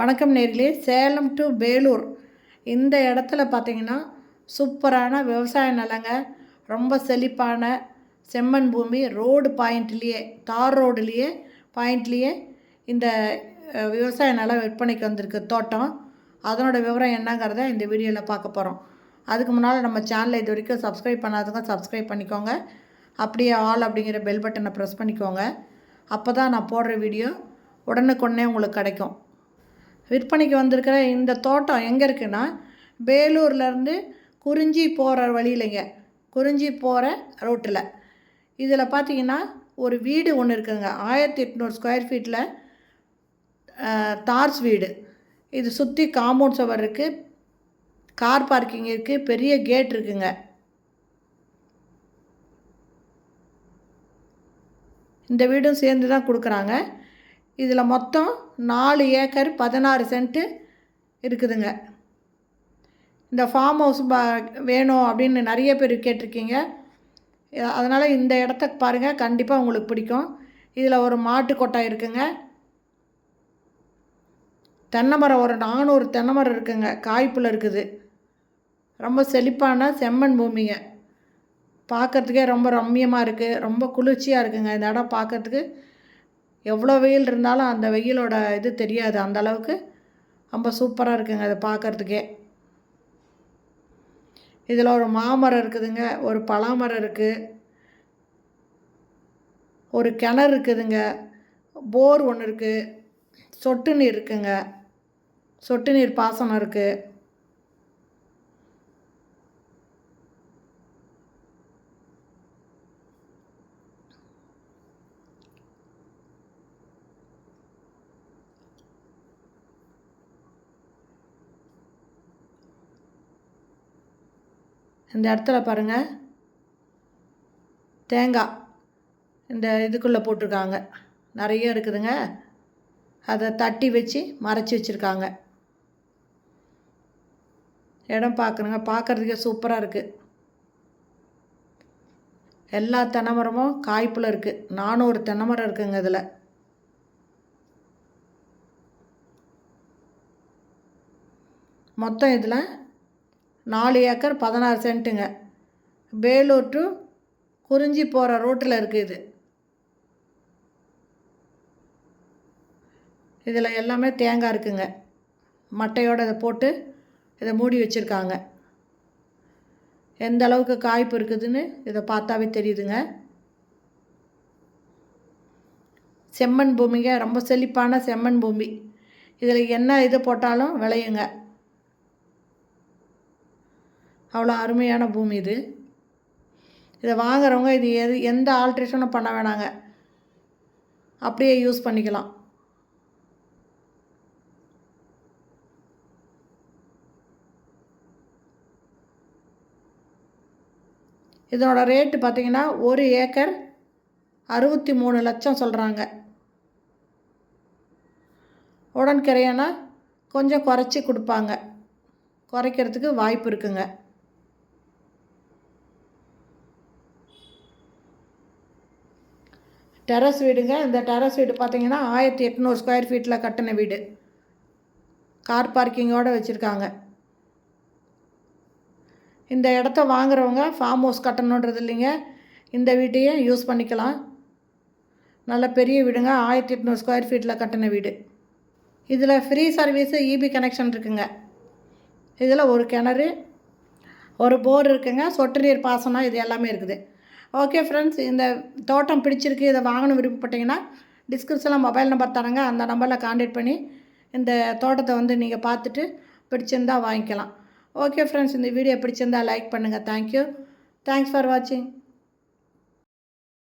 வணக்கம் நேர்களே. சேலம் டு வேலூர். இந்த இடத்துல பார்த்தீங்கன்னா சூப்பரான விவசாய நிலங்க ரொம்ப செழிப்பான செம்மண் பூமி ரோடு பாயிண்ட்லேயே தார் ரோடுலேயே பாயிண்ட்லேயே இந்த விவசாய நிலம் விற்பனைக்கு வந்திருக்கு தோட்டம். அதனோட விவரம் என்னங்கிறத இந்த வீடியோவில் பார்க்க போகிறோம் அதுக்கு முன்னால் நம்ம சேனலை இது வரைக்கும் சப்ஸ்கிரைப் பண்ணாதவங்க சப்ஸ்கிரைப் பண்ணிக்கோங்க. அப்படியே ஆல் அப்படிங்கிற பெல் பட்டனை ப்ரெஸ் பண்ணிக்கோங்க. அப்போ தான் நான் போடுற வீடியோ உடனுக்குடனே உங்களுக்கு கிடைக்கும். விற்பனைக்கு வந்திருக்கிற இந்த தோட்டம் எங்கே இருக்குன்னா வேலூர்லேருந்து குறிஞ்சி போகிற வழியிலைங்க. குறிஞ்சி போகிற ரோட்டில். இதில் பார்த்தீங்கன்னா ஒரு வீடு ஒன்று இருக்குங்க. ஆயிரத்தி எட்நூறு ஸ்கொயர் ஃபீட்டில் தார்ஸ் வீடு. இது சுற்றி காம்பவுண்ட் சவர் இருக்குது கார் பார்க்கிங் இருக்குது பெரிய கேட் இருக்குங்க. இந்த வீடும் சேர்ந்து தான் கொடுக்குறாங்க. இதில் மொத்தம் நாலு ஏக்கர் பதினாறு சென்ட்டு இருக்குதுங்க. இந்த ஃபார்ம் ஹவுஸ் ப வேணும் அப்படின்னு நிறைய பேர் கேட்டிருக்கீங்க. அதனால் இந்த இடத்த பாருங்கள் கண்டிப்பாக உங்களுக்கு பிடிக்கும். இதில் ஒரு மாட்டு கொட்டாய் இருக்குங்க. தென்னை மரம் ஒரு நானூறு தென்னை மரம் இருக்குங்க. காய்ப்பில் இருக்குது. ரொம்ப செழிப்பான செம்மண் பூமிங்க. பார்க்கறதுக்கே ரொம்ப ரம்மியமாக இருக்குது ரொம்ப குளிர்ச்சியாக இருக்குங்க. இந்த இடம் பார்க்கறதுக்கு. எவ்வளோ வெயில் இருந்தாலும் அந்த வெயிலோட இது தெரியாது. அந்த அளவுக்கு ரொம்ப சூப்பராக இருக்குங்க அதை பார்க்கறதுக்கே. இதில் ஒரு மாமரம் இருக்குதுங்க. ஒரு பலாமரம் இருக்குது ஒரு கிணறு இருக்குதுங்க. போர் ஒன்று இருக்குது சொட்டு நீர் இருக்குங்க. சொட்டு நீர் பாசனம் இருக்குது இந்த இடத்துல பாருங்கள் தேங்காய் இந்த இதுக்குள்ளே போட்டிருக்காங்க. நிறைய இருக்குதுங்க. அதை தட்டி வச்சு மறைச்சி வச்சுருக்காங்க. இடம் பார்க்குறங்க பார்க்குறதுக்கே சூப்பராக இருக்குது எல்லா தென்னை மரமும் காய்ப்பில் இருக்குது நானூறு தென்னை மரம் இருக்குங்க இதில். மொத்தம் இதில் நாலு ஏக்கர் பதினாறு சென்ட்டுங்க. வேலூர் டு குறிஞ்சி போகிற ரோட்டில் இருக்குது இது. இதில் எல்லாமே தேங்காய் இருக்குங்க. மட்டையோடு இதை போட்டு இதை மூடி வச்சுருக்காங்க. எந்த அளவுக்கு காய்ப்பு இருக்குதுன்னு இதை பார்த்தாவே தெரியுதுங்க. செம்மண் பூமிங்க. ரொம்ப செழிப்பான செம்மண் பூமி. இதில் என்ன இது போட்டாலும் விளையுங்க. அவ்வளோ அருமையான பூமி இது. இதை வாங்குறவங்க இது எது எந்த ஆல்ட்ரேஷனும் பண்ண வேணாங்க. அப்படியே யூஸ் பண்ணிக்கலாம். இதனோட ரேட்டு பார்த்தீங்கன்னா ஒரு ஏக்கர் அறுபத்தி மூணு லட்சம் சொல்கிறாங்க உடன்கரையானா கொஞ்சம் குறைச்சி கொடுப்பாங்க. குறைக்கிறதுக்கு வாய்ப்பு இருக்குங்க. டெரஸ் வீடுங்க. இந்த டெரஸ் வீடு பார்த்தீங்கன்னா ஆயிரத்தி எட்நூறு ஸ்கொயர் ஃபீட்டில் கட்டின வீடு. கார் பார்க்கிங்கோடு வச்சுருக்காங்க. இந்த இடத்த வாங்குறவங்க ஃபார்ம் ஹவுஸ் கட்டணுன்றது இல்லைங்க. இந்த வீட்டையே யூஸ் பண்ணிக்கலாம். நல்ல பெரிய வீடுங்க. ஆயிரத்தி எட்நூறு ஸ்கொயர் ஃபீட்டில் கட்டின வீடு. இதில் ஃப்ரீ சர்வீஸு இபி கனெக்ஷன் இருக்குங்க. இதில் ஒரு கிணறு ஒரு போர் இருக்குங்க. சொட்டு நீர் பாசனம் இது எல்லாமே இருக்குது. ஓகே ஃப்ரெண்ட்ஸ் இந்த தோட்டம் பிடிச்சிருக்கு இதை வாங்கணும் விருப்பப்பட்டீங்கன்னா டிஸ்கிரிப்ஷனில் மொபைல் நம்பர் தரேங்க அந்த நம்பரில் காண்டாக்ட் பண்ணி இந்த தோட்டத்தை வந்து நீங்கள் பார்த்துட்டு பிடிச்சிருந்தா வாங்கிக்கலாம். ஓகே ஃப்ரெண்ட்ஸ் இந்த வீடியோ பிடிச்சிருந்தா லைக் பண்ணுங்கள் தேங்க்யூ தேங்க்ஸ் ஃபார் வாட்சிங்